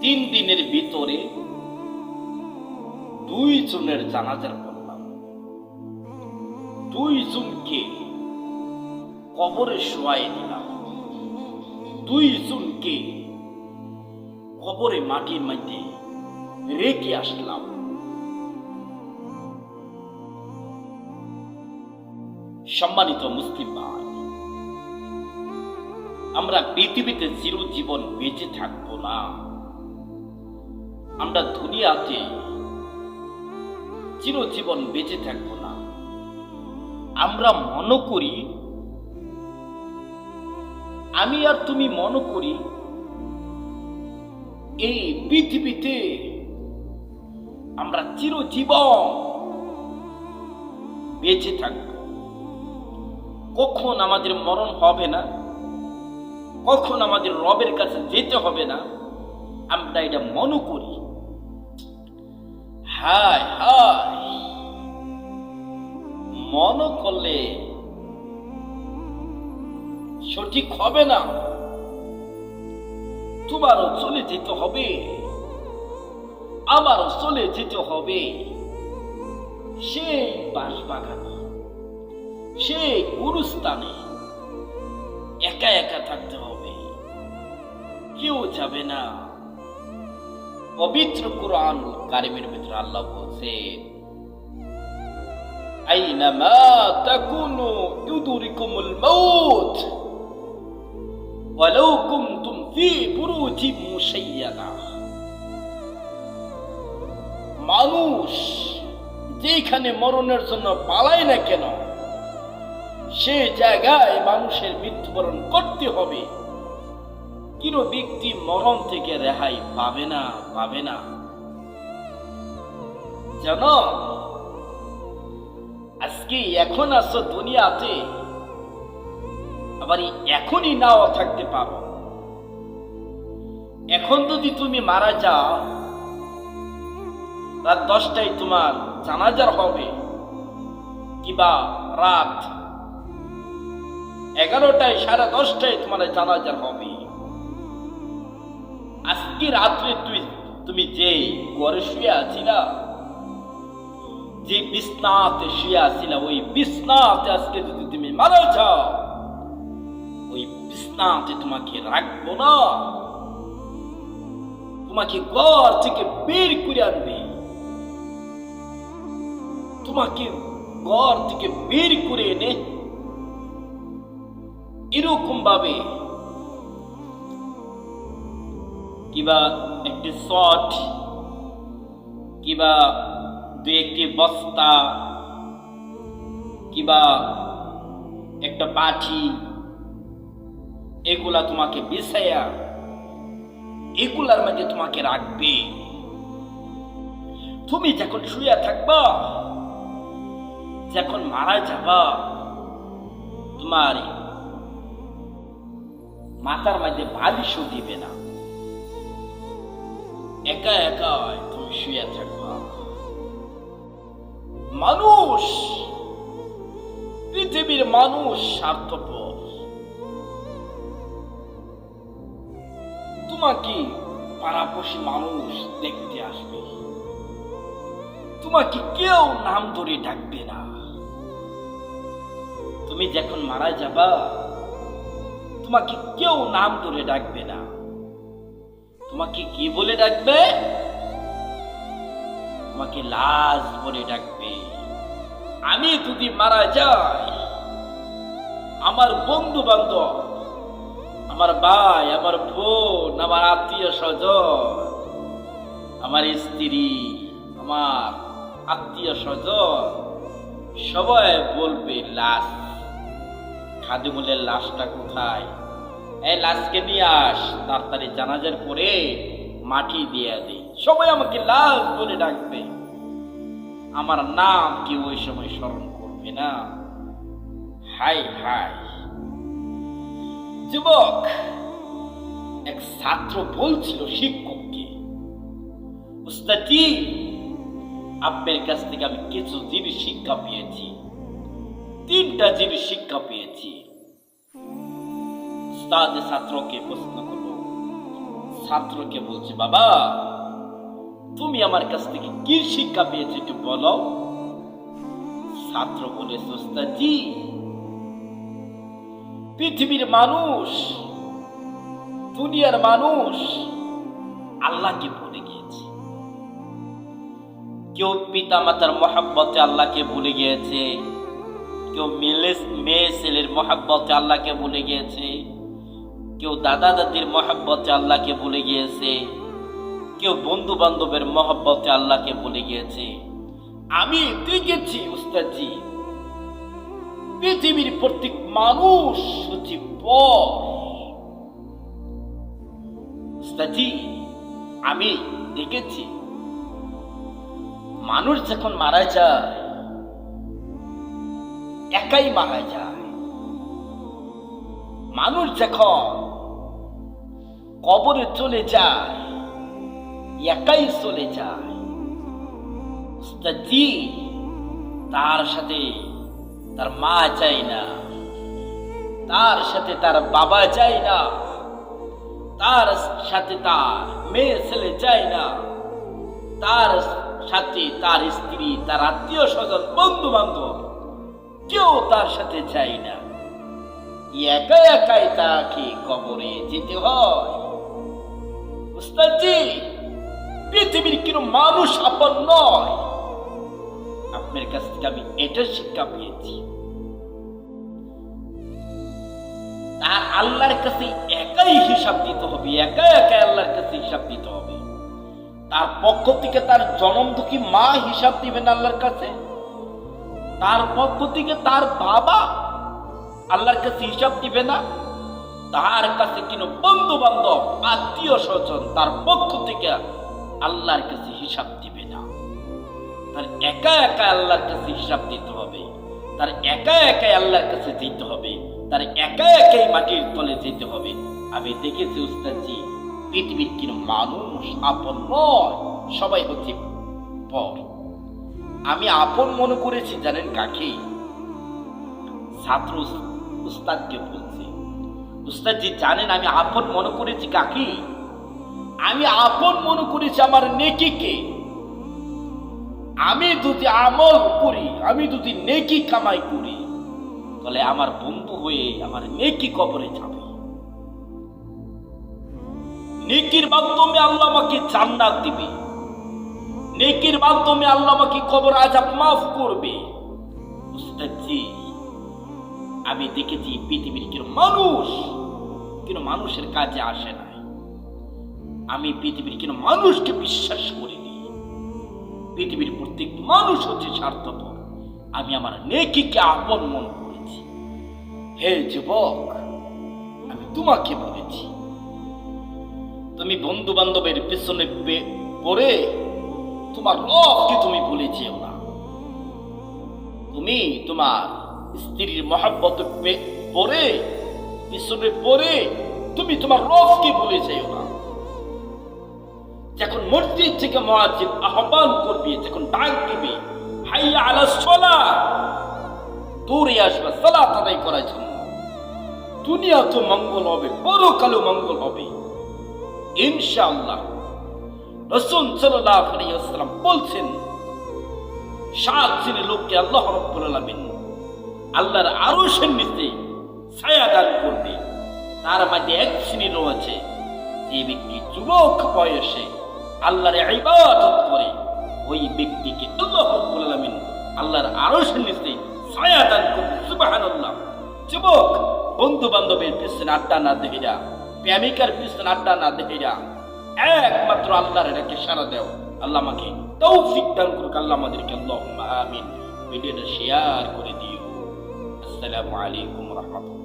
তিন দিনের ভিতরে দুই জনের জানাজার করলাম দুই জনকে কবরে শোয়াই দিলাম। দুই জনকে কবরে মাটির মধ্যে রেখে আসলাম। সম্মানিত মুসলিম ভাই, আমরা পৃথিবীতে চিরজীবন বেঁচে থাকব না। আমরা দুনিয়াতে চিরজীবন বেঁচে থাকব না। আমরা মনে করি, আমি আর তুমি মনে করি, এই পৃথিবীতে আমরা চিরজীবন বেঁচে থাকব। কখন আমাদের মরণ হবে না? কখন আমাদের রবের কাছে যেতে হবে না? আমরা এটা মনে করি। হায় হায়। মনে করলে সঠিক হবে না। তোমারও চলে যেতে হবে। আমারও চলে যেতে হবে। সেই বাঁশবাগানে, সেই গুরুস্থানে একা একা থাকতে হবে। কেউ যাবে না। পবিত্র কোরআন কারিমের ভিতরে আল্লাহ বলছেন আইনামা তাকুনু ইউদুরিকুমুল মাউত, ওয়ালাউ কুনতুম ফি বুরুজিম মুশাইয়াদা মানুষ যেখানে মরণের জন্য পালায় না কেন, সে জায়গায় মানুষের মৃত্যুবরণ করতে হবে। কোনো ব্যক্তি মরণ থেকে রেহাই পাবে না পাবে না। জানো, আজকে এখন আসছো দুনিয়াতে, আবার এখনই নাও থাকতে পারো। এখন যদি তুমি মারা যাও, রাত দশটায় তোমার জানাজার হবে, কিবা রাত এগারোটায় সাড়ে দশটায় তোমার জানাজার হবে। আজকে রাত্রে তুই, তুমি যে ঘরে শুয়ে আছিলা যে বিছনাতে শুয়ে আছিলা, ওই বিছনাতে আজকে যদি তুমি মারা যাও ওই বিছনাতে তোমাকে রাখব না। তোমাকে ঘর থেকে বের করে আনবে। তোমাকে ঘর থেকে বের করে এনে এরকম ভাবে কিবা একটি শট, কিবা দু একটি বস্তা, কিবা একটা পাঠি, এগুলা তোমাকে বিছাইয়া এগুলার মধ্যে তোমাকে রাখবে। তুমি যখন শুয়ে থাকবা, যখন মারা যাবা, তোমার মাথার মধ্যে বালিশও দিবে না। একা একা তুমি শুয়ে থাকবা মানুষ! পৃথিবীর মানুষ স্বার্থপর। তোমাকে পাড়াপড়শি মানুষ দেখতে আসবে। তোমাকে কেউ নাম ধরে ডাকবে না। তুমি যখন মারা যাবা, তোমাকে কেউ নাম ধরে ডাকবে না। তোমাকে কি বলে ডাকবে? তোমাকে লাশ বলে ডাকবে। আমি যদি মারা যাই, আমার বন্ধু বান্ধব আমার ভাই, আমার বোন, আমার আত্মীয় স্বজন আমার স্ত্রী, আমার আত্মীয় স্বজন সবাই বলবে, লাশ, খাদিমুলের লাশটা কোথায়? এই লাশকে নিয়ে আস, তাড়াতাড়ি জানাজার পরে মাটি দিয়ে দে। সবাই আমাকে লাশ বলে ডাকবে। আমার নাম কি ওই সময় স্মরণ করবে না। হাই হাই। যুবক, এক ছাত্র বলছিল শিক্ষককে, উস্তাদি আপনার কাছ থেকে আমি কিছু জিনিস শিক্ষা পেয়েছি। তিনটা জিনিস শিক্ষা পেয়েছি। উস্তাদ ছাত্রকে প্রশ্ন ছাত্রকে বলছে, বাবা, তুমি আমার কাছ থেকে কি শিক্ষা পেয়েছ একটু বলো? ছাত্র পৃথিবীর মানুষ, দুনিয়ার মানুষ আল্লাহকে ভুলে গিয়েছে। কেউ পিতা মাতার মহাব্বতে আল্লাহকে ভুলে গিয়েছে, কেউ মেয়ে ছেলের মহাব্বতে আল্লাহকে ভুলে গিয়েছে কেউ দাদা দাদির মহাব্বতে আল্লাহকে ভুলে গিয়েছে, কেউ বন্ধু বান্ধবের মহব্বতে আল্লাহকে ভুলে গিয়েছে। আমি দেখেছি, উস্তাদজি, পৃথিবীর প্রত্যেক মানুষ হচ্ছে পর আমি দেখেছি, মানুষ যখন মারা যায়, একাই মারা যায়। মানুষ যখন কবরে চলে যায়, একাই চলে যায়। তার সাথে তার মা চাই না, তার সাথে তার বাবা চাই না, তার সাথে তার মেয়ে ছেলে চাই না, তার সাথে তার স্ত্রী, তার আত্মীয় স্বজন বন্ধু বান্ধব কেউ তার সাথে চাই না। একা একাই তাকে কবরে যেতে হয়। পৃথিবীর কোনো মানুষ আপন নয়। আপনার কাছ থেকে আমি এটা শিক্ষা পেয়েছি। তার আল্লাহর কাছে একাই হিসাব দিতে হবে একা একা আল্লাহর কাছে হিসাব দিতে হবে। তার পক্ষ থেকে তার জনম দুঃখী মা হিসাব দিবেন আল্লাহর কাছে। তার পক্ষ থেকে তার বাবা আল্লাহর কাছে হিসাব দিবে না। তার কাছে কিনো বন্ধু বান্ধব আত্মীয় স্বজন তার পক্ষ থেকে আল্লাহর কাছে হিসাব দিবে না। তার একা একা আল্লাহর কাছে হিসাব দিতে হবে। তার একা একাই আল্লাহর কাছে যেতে হবে। তার একা একাই মাটির তলে যেতে হবে। আমি দেখেছি উস্তাদজি, পৃথিবীর কিনো মানুষ আপন নয়, সবাই হচ্ছে পর। আমি আপন মনে করেছি, জানেন কাকে? ছাত্র উস্তাদকে বলছি। উস্তাদজি, জানেন আমি আপন মনে করেছি কাকে? আমি আপন মনে করেছি আমার নেকিকে। আমি যদি আমল করি, আমি যদি নেকি কামাই করি, তাহলে আমার বন্ধু হয়ে আমার নেকি কবরে যাবে। নেকির মাধ্যমে আল্লাহ আমাকে জান্নাত দিবে। নেকির মাধ্যমে আল্লাহ আমাকে কবর আজাব মাফ করবে। উস্তাদজি আমি দেখেছি পৃথিবীর কেন মানুষ, কেন মানুষের কাজে আসে না। আমি পৃথিবীর কেন মানুষকে বিশ্বাস করিনি। পৃথিবীর প্রত্যেক মানুষ হচ্ছে স্বার্থপর। আমি আমার নেকিকে আপন মনে করেছি। হে যুবক, আমি তোমাকে বলেছি, তুমি বন্ধু বান্ধবের পিছনে পড়ে তোমার রবকে তুমি ভুলে যেও না। তুমি তোমার স্ত্রীর মহাব্বত পরে পিছনে পড়ে তুমি তোমার রবকে ভুলে যেও না। যখন মসজিদ থেকে মহাজিদ আহ্বান করবে, যখন ডাক দিবে, হাইয়া আলা আসবে করার জন্য। দুনিয়া তো মঙ্গল হবে, পরকালও মঙ্গল হবে। ইনশাআল্লাহ ওয়াসাল্লাম বলছেন, সাত লোককে আল্লাহ রাব্বুল আলামিন আল্লাহর আরশের নিচে ছায়া দান করবে। তার মধ্যে এক শ্রেণি রয়েছে যে ব্যক্তি যুবক বয়সে আল্লাহর ইবাদত করে ওই ব্যক্তিকে আল্লাহ রাব্বুল আলামিন আল্লাহর আরশের নিচে ছায়া দান করবে সুবহানাল্লাহ। যুবক বন্ধু বান্ধবের পিছনে আড্ডা না দেহিরা প্রেমিকার পিছনে আড্ডা না দেহিরা একমাত্র আল্লাহর এটাকে সারা দেও। আল্লাহ আমাকে তৌফিক দান করুক, আল্লাহ আমাদেরকে আল্লাহ আমিন। ভিডিওটা শেয়ার করে দিও। আসসালামু আলাইকুম রহমতুল্লাহ।